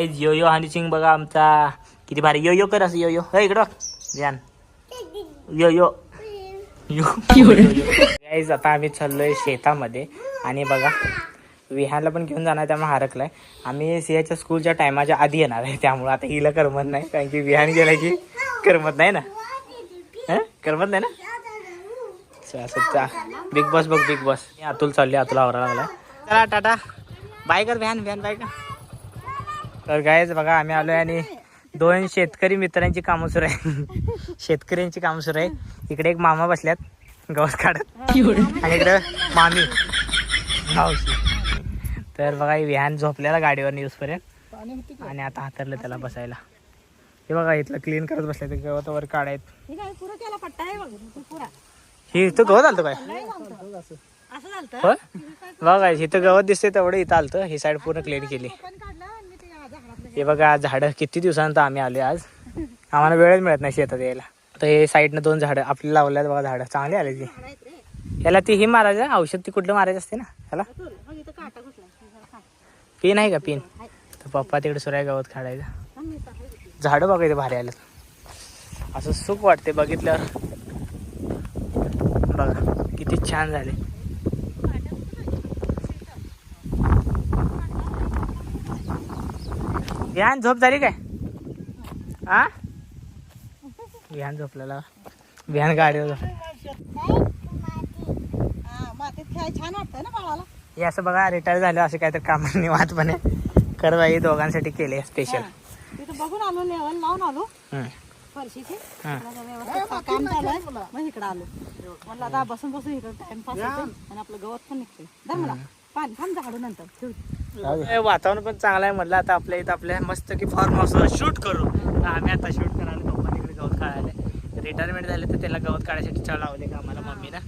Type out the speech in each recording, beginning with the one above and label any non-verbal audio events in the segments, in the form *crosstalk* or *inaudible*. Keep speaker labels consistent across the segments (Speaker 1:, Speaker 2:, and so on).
Speaker 1: Guys yo yo Honey Singh बघा आमचा किती भारी यो यो कर असं यो यो हे इकडं ध्यान यो यो यो गाईज आता आम्ही चाललोय शेतामध्ये. आणि बघा विहानला पण घेऊन जाणार त्यामुळे हरकलाय. आम्ही सिंहाच्या स्कूलच्या टायमाच्या आधी येणार आहे त्यामुळे आता हिला करमत नाही. कारण की विहान गेला की करमत नाही ना? हं? करमत नाही ना? सच्चा बिग बॉस बघ बिग बॉस अतुल चालले अतुल आवरा लागला चला टाटा. बाय कर व्हॅन व्हॅन बाय कर. तर गायच बघा आम्ही आलोय आणि दोन शेतकरी मित्रांची कामं सुरू आहे शेतकऱ्यांची कामं सुरू आहे इकडे एक मामा बसल्यात. गवत काढत. आणि इकडे मामी. मावशी. तर बघा विहान झोपलेला गाडीवर न्यूज पर्यंत आणि आता हातरलं त्याला बसायला. हे बघा इथलं क्लीन करत बसले ते गवत वर काढायत
Speaker 2: हे
Speaker 1: इथं गवत आलतं काय? बघा इथं गवत दिसते तेवढं इथं आलतं. ही साईड पूर्ण क्लीन केली
Speaker 2: पण काढला आणि मी ते झाडातलं
Speaker 1: हे बघा झाडं किती दिवसानंतर आम्ही आले आज. आम्हाला वेळच मिळत नाही शेतात यायला. तर हे साईडनं दोन झाडं आपली लावल्यात बघा झाडं. चांगली आले ती याला ती हे मारायचं औषध ती कुठलं मारायचं असते ना? ह्याला पिन आहे का पिन? तर पप्पा तिकडे सुराय गवत काढायचं.
Speaker 2: थांब मी आहे.
Speaker 1: झाडं बघा भारी आलं असं सुख वाटते बघितल्यावर. बघा किती छान झाले. विहान झोप झाली काय? आ? विहान झोपलेला. विहान गाडीवर.
Speaker 2: हा, खेळाय छान वाटतंय ना बाळाला
Speaker 1: हे असं बघा रिटायर झालं असं काहीतरी काम निवांतपणे कर बाई दोघांसाठी केले स्पेशल
Speaker 2: हा. तिथं बघून आलो लेवल लावून आलो. फरशीची.
Speaker 1: हा.
Speaker 2: काम मग इकडं आलो. म्हणलं आता बसून बसून इकडं टाइमपास होतो आणि आपलं गवत पण निघते धर मला. पाणी थांब झाडू नंतर. ठेव.
Speaker 1: हे वातावरण पण चांगलं आहे म्हटलं आता आपल्या इथं आपल्या मस्त की फॉर्म हाऊसवर शूट करू. तर आम्ही आता शूट करायला पप्पा तिकडे गवत काढायला. रिटायरमेंट झाले तर त्याला गवत काढायसाठी चढ लावले का आम्हाला मम्मी ना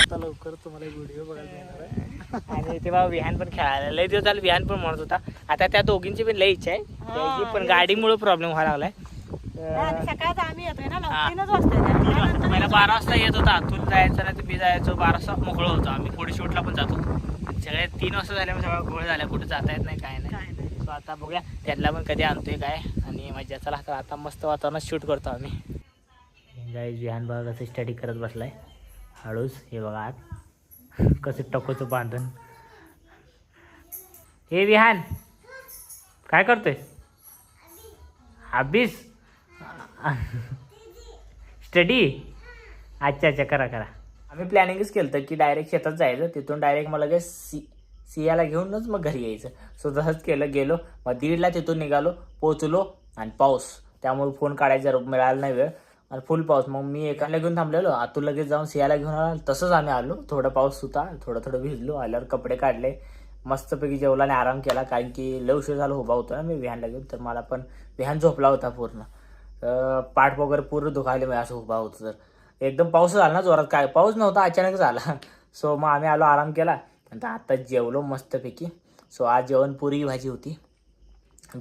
Speaker 1: आता लवकर तुम्हाला व्हिडिओ बघायला मिळणार आहे. आणि तेव्हा विहान पण खेळायला. लय दिवस झालं विहान पण म्हणत होता. आता त्या दोघींची पण लय इच्छा आहे. पण गाडीमुळे प्रॉब्लेम व्हायला लागलाय.
Speaker 2: सकाळचं आम्ही येतोय ना. तीनच वाजता
Speaker 1: पहिला बारा वाजता येत होता. आतून जायचं नाही तर मी जायचो. बारा वाजता मोकळं होतो आम्ही. पुढे शूटला पण जातो. सगळे तीन वाजता झाल्यामुळे सगळं गोळ झाल्या. कुठे जाता येत नाही काय नाही. सो आता बघूया. त्यातला पण कधी आणतोय काय. आणि मजा चला आता आता मस्त वातावरणात शूट करतो आम्ही. गाईज विहान बघा कसं स्टडी करत बसलाय. हळूच. हे बघा आत. कसं टकोचं बांधून. हे विहान काय करतोय? अभ्यास. स्टडी? अच्छा अच्छा करा करा. आम्ही प्लॅनिंगच केलं होतं की डायरेक्ट शेतात जायचं तिथून डायरेक्ट मला लगेच सी सियाला घेऊनच मग घरी यायचं. सो तसंच केलं गेलो मग दीडला तिथून निघालो पोचलो आणि पाऊस. त्यामुळे फोन काढायचा मिळाला नाही वेळ. आणि फुल पाऊस. मग मी एकाला घेऊन थांबलेलो. आतून लगेच जाऊन सियाला घेऊन आलो. तसंच आम्ही आलो. थोडा पाऊस होता. थोडं थोडं भिजलो. आल्यावर कपडे काढले. मस्तपैकी जेवला आणि आराम केला. कारण की लय उशीर झाला उभा होतो ना मी विहानला घेऊन. तर मला पण विहान झोपला होता पूर्ण. पाठ वगैरे पूर्ण दुखायले मी असं उभा होतं तर. एकदम पाऊस झाला ना जोरात. काय? पाऊस नव्हता अचानकच आला. *laughs* सो मग आम्ही आलो आराम केला. नंतर आता जेवलो मस्तपैकी. सो आज जेवण पुरी भाजी होती.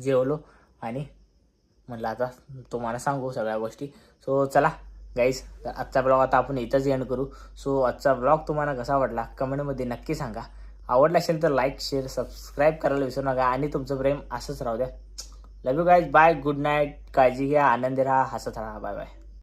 Speaker 1: जेवलो आणि म्हटलं आता तुम्हाला सांगू सगळ्या गोष्टी. सो चला गाईज आजचा ब्लॉग आता आपण इथंच एंड करू. सो आजचा ब्लॉग तुम्हाला कसा वाटला? कमेंटमध्ये नक्की सांगा. आवडला असेल तर लाईक शेअर सबस्क्राईब करायला विसरू नका आणि तुमचं प्रेम असंच राहू द्या. Love you guys bye good night काळजी घ्या. आनंदी राहा. हसत राहा. Bye bye